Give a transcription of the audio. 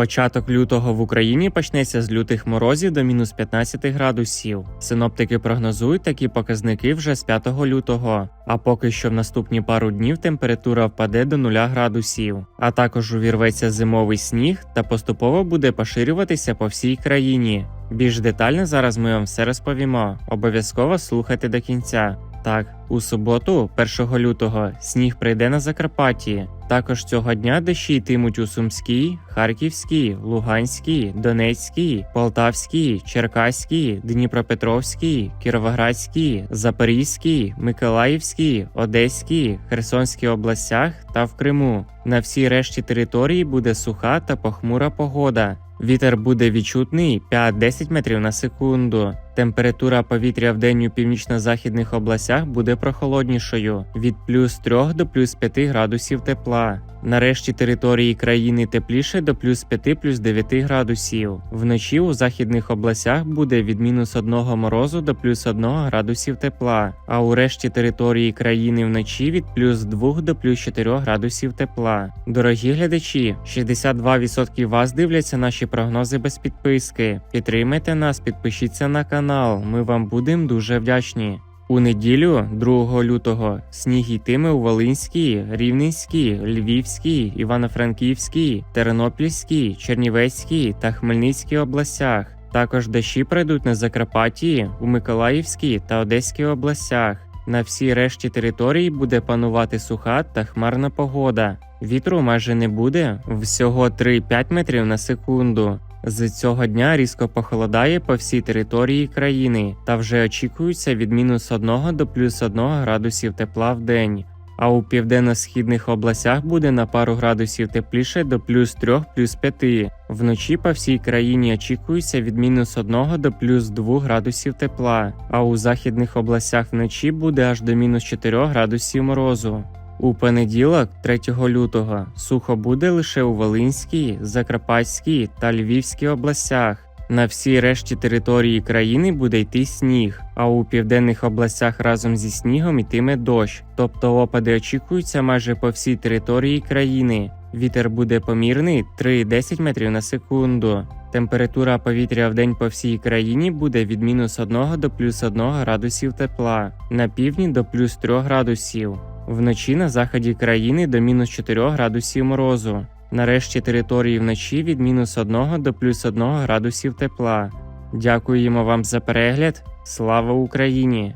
Початок лютого в Україні почнеться з лютих морозів до мінус 15 градусів. Синоптики прогнозують такі показники вже з 5 лютого. А поки що в наступні пару днів температура впаде до 0 градусів, а також увірветься зимовий сніг та поступово буде поширюватися по всій країні. Більш детально зараз ми вам все розповімо. Обов'язково слухайте до кінця. Так, у суботу, 1 лютого, сніг прийде на Закарпатті. Також цього дня дощі йтимуть у Сумській, Харківській, Луганській, Донецькій, Полтавській, Черкаській, Дніпропетровській, Кіровоградській, Запорізькій, Миколаївській, Одеській, Херсонській областях та в Криму. На всій решті території буде суха та похмура погода. Вітер буде відчутний 5-10 метрів на секунду. Температура повітря в день у північно-західних областях буде прохолоднішою від плюс 3 до плюс 5 градусів тепла. Нарешті території країни тепліше до плюс 5 плюс 9 градусів. Вночі у західних областях буде від мінус 1 морозу до плюс 1 градусів тепла, а у решті території країни вночі від плюс 2 до плюс 4 градусів тепла. Дорогі глядачі, 62% вас дивляться наші прогнози без підписки. Підтримайте нас, підпишіться на канал. Ми вам будемо дуже вдячні. У неділю, 2 лютого, сніг йтиме у Волинській, Рівненській, Львівській, Івано-Франківській, Тернопільській, Чернівецькій та Хмельницькій областях. Також дощі пройдуть на Закарпатті, у Миколаївській та Одеській областях. На всій решті території буде панувати суха та хмарна погода. Вітру майже не буде, всього 3-5 метрів на секунду. З цього дня різко похолодає по всій території країни та вже очікується від мінус 1 до плюс 1 градусів тепла в день. А у південно-східних областях буде на пару градусів тепліше до плюс 3 плюс 5. Вночі по всій країні очікується від мінус 1 до плюс 2 градусів тепла, а у західних областях вночі буде аж до мінус 4 градусів морозу. У понеділок, 3 лютого, сухо буде лише у Волинській, Закарпатській та Львівській областях. На всій решті території країни буде йти сніг, а у південних областях разом зі снігом йтиме дощ, тобто опади очікуються майже по всій території країни. Вітер буде помірний 3-10 метрів на секунду. Температура повітря в день по всій країні буде від мінус 1 до плюс 1 градусів тепла, на півдні до плюс 3 градусів. Вночі на заході країни до мінус 4 градусів морозу. Нарешті території вночі від мінус 1 до плюс 1 градусів тепла. Дякуємо вам за перегляд. Слава Україні!